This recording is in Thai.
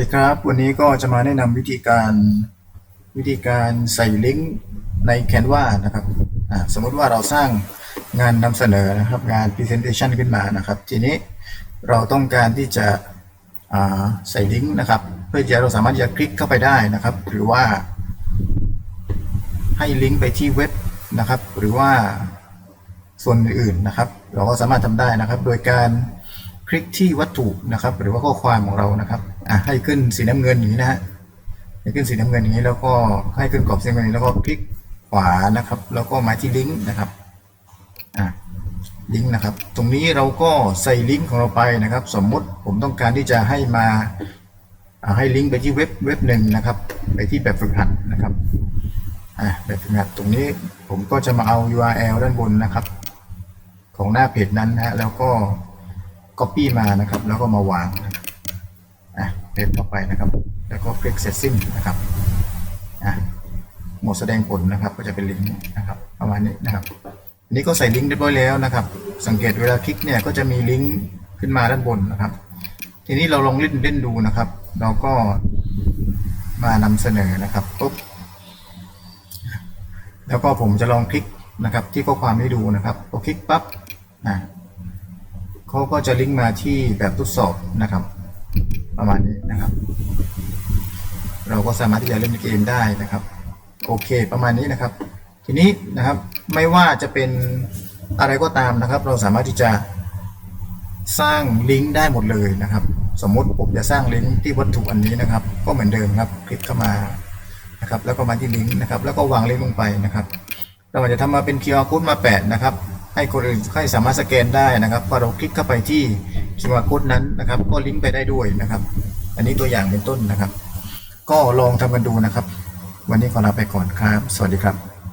ดีครับ วันนี้ก็จะมาแนะนำวิธีการวิธีการใส่ลิงก์ใน Canva นะครับสมมติว่าเราสร้างงานนำเสนอนะครับ งาน Presentation ขึ้นมานะครับ ทีนี้เราต้องการที่จะใส่ลิงก์นะครับ เพื่อจะเราสามารถจะคลิกเข้าไปได้นะครับ หรือว่า ให้ลิงก์ไปที่เว็บนะครับ หรือว่าส่วนอื่นๆนะครับ เราก็สามารถทำได้นะครับ โดยการคลิกที่วัตถุนะครับ หรือว่าข้อความของเรานะครับ อะให้ขึ้นสีน้ำเงินอย่างนี้นะฮะให้ขึ้นสีน้ำเงินอย่างนี้แล้วก็ให้ขึ้นกรอบสีน้ำเงินอย่างนี้แล้วก็คลิกขวานะครับ แล้วก็มาที่ลิงก์นะครับอะลิงก์นะครับ ตรงนี้เราก็ใส่ลิงก์ของเราไปนะครับ สมมุติผมต้องการที่จะให้มาอ่าให้ลิงก์ไปที่เว็บเว็บหนึ่งนะครับ ไปที่แบบฝึกหัดนะครับอะแบบฝึกหัดตรงนี้ผมก็จะมาเอา URL ด้านบนนะครับ ของหน้าเพจนั้นนะฮะแล้วก็ Copy มานะครับ แล้วก็มาวางนะครับ อะเพจต่อไปนะครับ แล้วก็คลิกเสร็จสิ้นนะครับอะหมดแสดงผลนะครับ ก็จะเป็นลิงก์นะครับประมาณนี้นะครับอันนี้ก็ใส่ลิงก์เรียบร้อยแล้วนะครับ สังเกตเวลาคลิกเนี่ยก็จะมีลิงก์ขึ้นมาด้านบนนะครับ ทีนี้เราลองเล่นเล่นดูนะครับ เราก็มานำเสนอนะครับปุ๊บแล้วก็ผมจะลองคลิกนะครับ ที่ข้อความให้ดูนะครับพอคลิกปั๊บอะเขาก็จะลิงก์มาที่แบบทดสอบนะครับ ประมาณนี้นะครับ เราก็สามารถที่จะเล่นเกมได้นะครับ โอเค ประมาณนี้นะครับ ทีนี้นะครับไม่ว่าจะเป็นอะไรก็ตามนะครับ เราสามารถที่จะสร้างลิงก์ได้หมดเลยนะครับ สมมติผมจะสร้างลิงก์ที่วัตถุอันนี้นะครับ ก็เหมือนเดิมครับ คลิกเข้ามานะครับ แล้วก็มาที่ลิงก์นะครับ แล้วก็วางลิงก์ลงไปนะครับ เราจะทำมาเป็น QR code มาแปะนะครับ ให้คนอื่นให้สามารถสแกนได้นะครับพอเราคลิกเข้าไปที่ QR code นั้นนะครับ ก็ลิงก์ไปได้ด้วยนะครับ อันนี้ตัวอย่างเป็นต้นนะครับ ก็ลองทำกันดูนะครับ วันนี้ขอลาไปก่อนครับ สวัสดีครับ